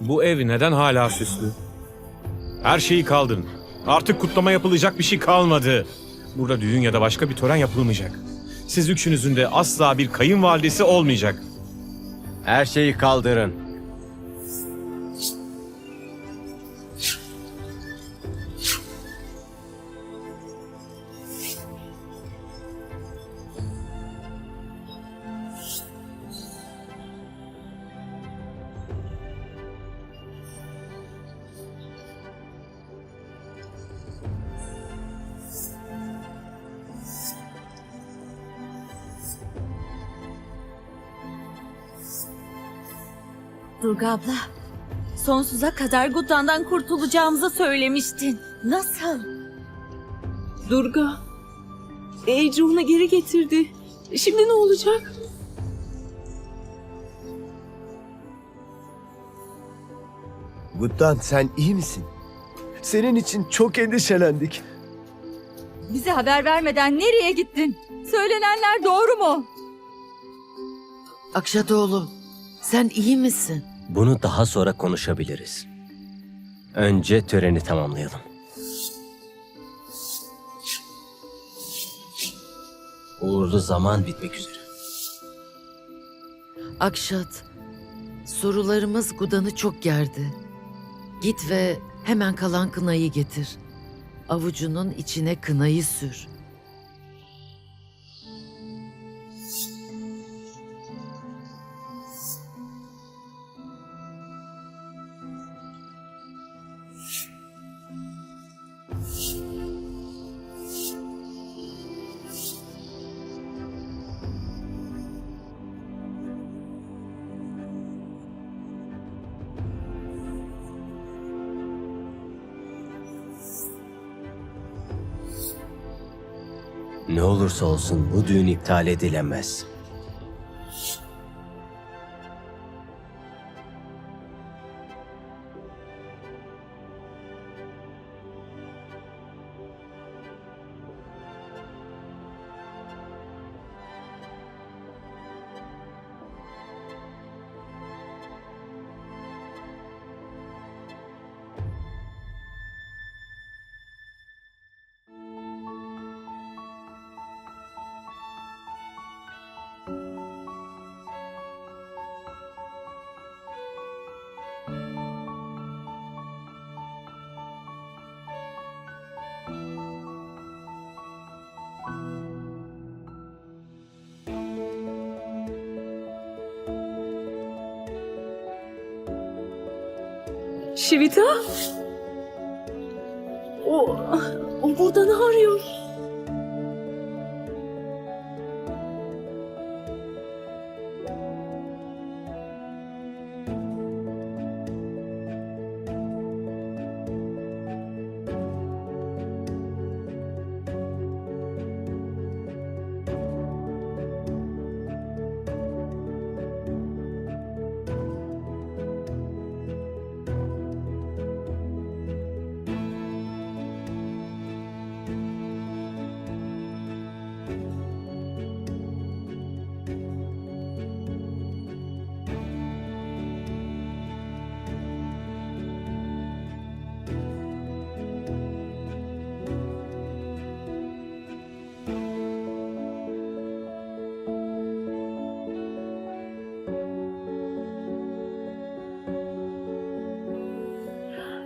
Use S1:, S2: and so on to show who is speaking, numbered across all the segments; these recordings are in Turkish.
S1: Bu ev neden hala süslü? Her şeyi kaldırın. Artık kutlama yapılacak bir şey kalmadı. Burada düğün ya da başka bir tören yapılmayacak. Siz üçünüzün de asla bir kayınvalidesi olmayacak.
S2: Her şeyi kaldırın.
S3: Durga abla, sonsuza kadar Guddan'dan kurtulacağımızı söylemiştin. Nasıl?
S4: Durga. Onu geri getirdi. Şimdi ne olacak?
S5: Guttan sen iyi misin? Senin için çok endişelendik.
S3: Bize haber vermeden nereye gittin? Söylenenler doğru mu?
S6: Akşat oğlum, sen iyi misin?
S2: Bunu daha sonra konuşabiliriz. Önce töreni tamamlayalım. Uğurlu zaman bitmek üzere.
S6: Akşat, sorularımız Gudan'ı çok gerdi. Git ve hemen kalan kınayı getir. Avucunun içine kınayı sür.
S2: Ne olursa olsun bu düğün iptal edilemez.
S4: Şivita? O, o burada ne arıyor?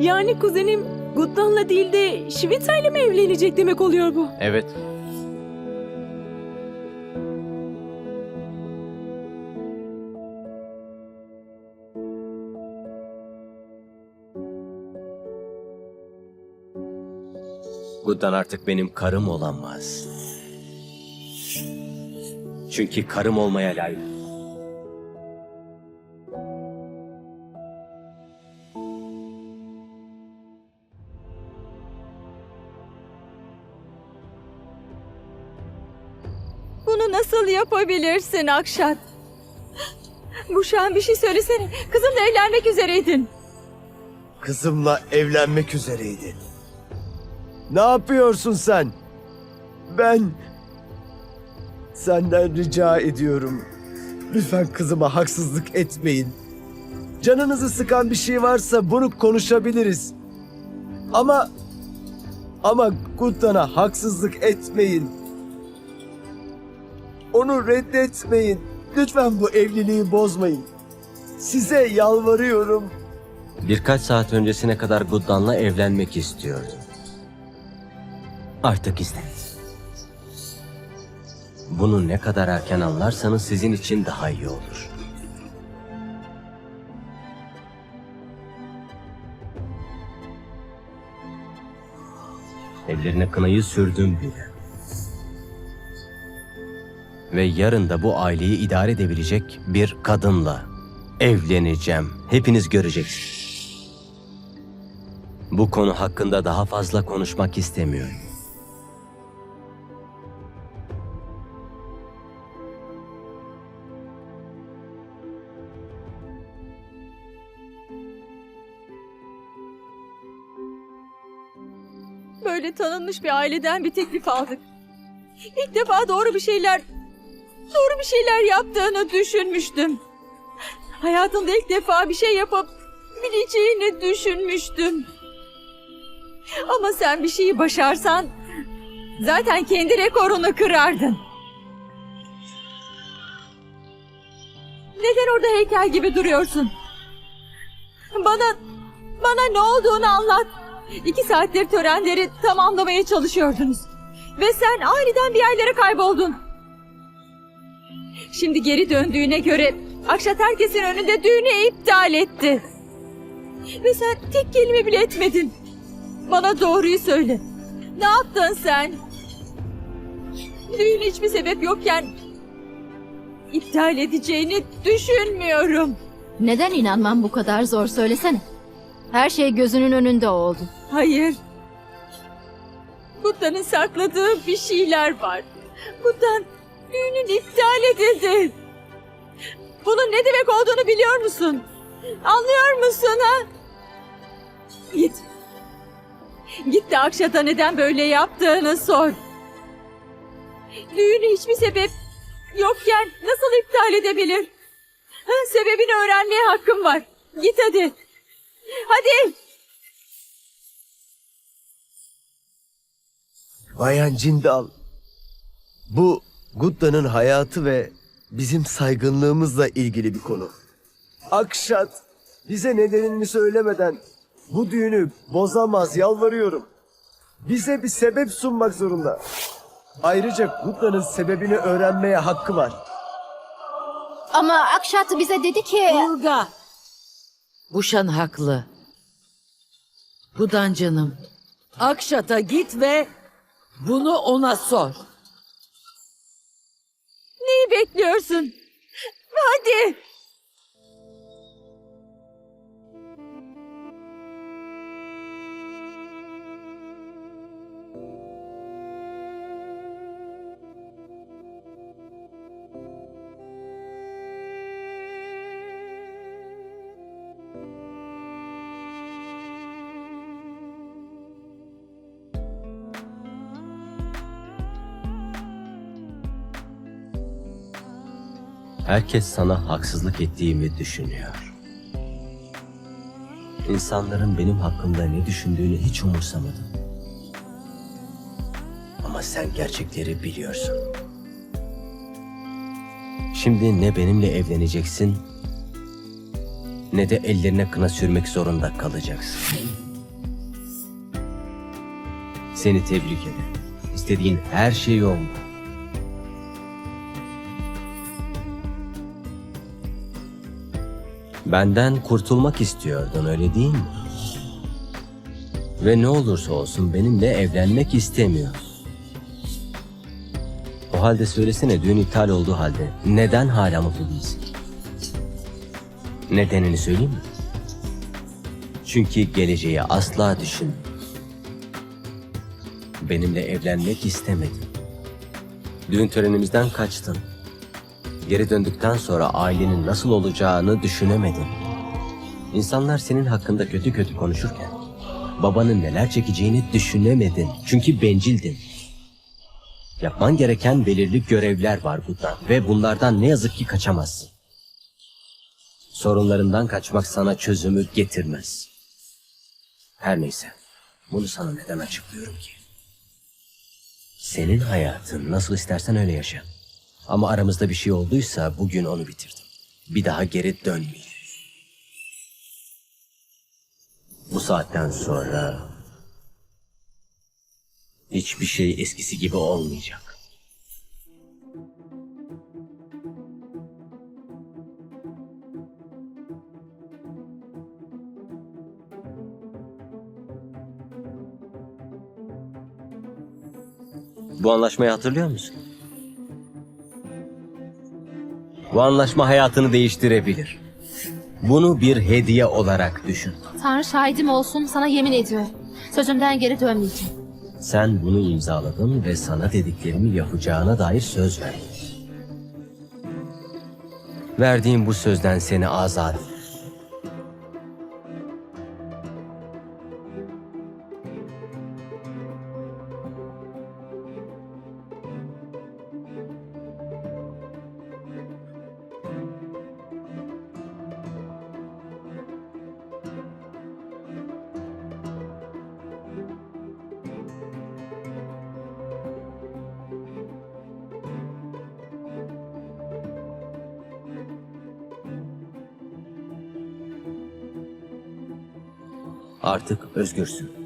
S4: Yani kuzenim Guddan'la değil de Şivita ile mi evlenecek demek oluyor bu?
S2: Evet. Guddan artık benim karım olamaz. Çünkü karım olmaya layık.
S3: Yapabilirsin Akşat? Guşan bir şey söylesene. Kızımla evlenmek üzereydin.
S5: Kızımla evlenmek üzereydin. Ne yapıyorsun sen? Ben... Senden rica ediyorum. Lütfen kızıma haksızlık etmeyin. Canınızı sıkan bir şey varsa bunu konuşabiliriz. Ama ama Guttan'a haksızlık etmeyin. Onu reddetmeyin. Lütfen bu evliliği bozmayın. Size yalvarıyorum.
S2: Birkaç saat öncesine kadar Guddan'la evlenmek istiyordu. Artık istemez. Bunu ne kadar erken anlarsanız sizin için daha iyi olur. Ellerine kınayı sürdüm bile. Ve yarın da bu aileyi idare edebilecek bir kadınla evleneceğim. Hepiniz göreceksiniz. Bu konu hakkında daha fazla konuşmak istemiyorum.
S3: Böyle tanınmış bir aileden bir teklif aldık. İlk defa doğru bir şeyler, doğru bir şeyler yaptığını düşünmüştüm. Hayatımda ilk defa bir şey yapıp bileceğini düşünmüştüm. Ama sen bir şeyi başarsan zaten kendi rekorunu kırardın. Neden orada heykel gibi duruyorsun? Bana, bana ne olduğunu anlat. İki saattir törenleri tamamlamaya çalışıyordunuz. Ve sen aniden bir yerlere kayboldun. Şimdi geri döndüğüne göre Akşat herkesin önünde düğünü iptal etti. Ve sen tek kelime bile etmedin. Bana doğruyu söyle. Ne yaptın sen? Düğün hiçbir sebep yokken iptal edeceğini düşünmüyorum.
S7: Neden inanmam bu kadar zor söylesene. Her şey gözünün önünde oldu.
S3: Hayır. Kutlan'ın sakladığı bir şeyler var. Kutlan düğünün iptal edildi. Bunun ne demek olduğunu biliyor musun? Anlıyor musun ha? Git. Git de Akşat'a neden böyle yaptığını sor. Düğünü hiçbir sebep yokken nasıl iptal edebilir? Ha, sebebini öğrenmeye hakkım var. Git hadi. Hadi.
S5: Bayan Cindal, bu Gutta'nın hayatı ve bizim saygınlığımızla ilgili bir konu. Akşat, bize nedenini söylemeden bu düğünü bozamaz, yalvarıyorum. Bize bir sebep sunmak zorunda. Ayrıca Gutta'nın sebebini öğrenmeye hakkı var.
S7: Ama Akşat bize dedi ki...
S6: Olga. Buşan haklı. Budan canım.
S8: Akşat'a git ve bunu ona sor.
S3: Bekliyorsun? Hadi.
S2: Herkes sana haksızlık ettiğimi düşünüyor. İnsanların benim hakkımda ne düşündüğünü hiç umursamadım. Ama sen gerçekleri biliyorsun. Şimdi ne benimle evleneceksin ne de ellerine kına sürmek zorunda kalacaksın. Seni tebrik ederim. İstediğin her şey oldu. Benden kurtulmak istiyordun öyle değil mi? Ve ne olursa olsun benimle evlenmek istemiyor. O halde söylesene düğün iptal olduğu halde neden hala mutlu değilsin? Nedenini söyleyeyim mi? Çünkü geleceği asla düşün. Benimle evlenmek istemedin. Düğün törenimizden kaçtın. Geri döndükten sonra ailenin nasıl olacağını düşünemedin. İnsanlar senin hakkında kötü kötü konuşurken babanın neler çekeceğini düşünemedin. Çünkü bencildin. Yapman gereken belirli görevler var burada ve bunlardan ne yazık ki kaçamazsın. Sorunlarından kaçmak sana çözümü getirmez. Her neyse. Bunu sana neden açıklıyorum ki? Senin hayatın nasıl istersen öyle yaşa. Ama aramızda bir şey olduysa bugün onu bitirdim. Bir daha geri dönmeyeceğim. Bu saatten sonra hiçbir şey eskisi gibi olmayacak. Bu anlaşmayı hatırlıyor musun? Bu anlaşma hayatını değiştirebilir. Bunu bir hediye olarak düşün.
S7: Tanrı şahidim olsun sana yemin ediyorum. Sözümden geri dönmeyeceğim.
S2: Sen bunu imzaladın ve sana dediklerimi yapacağına dair söz verdin. Verdiğim bu sözden seni azat Artık özgürsün.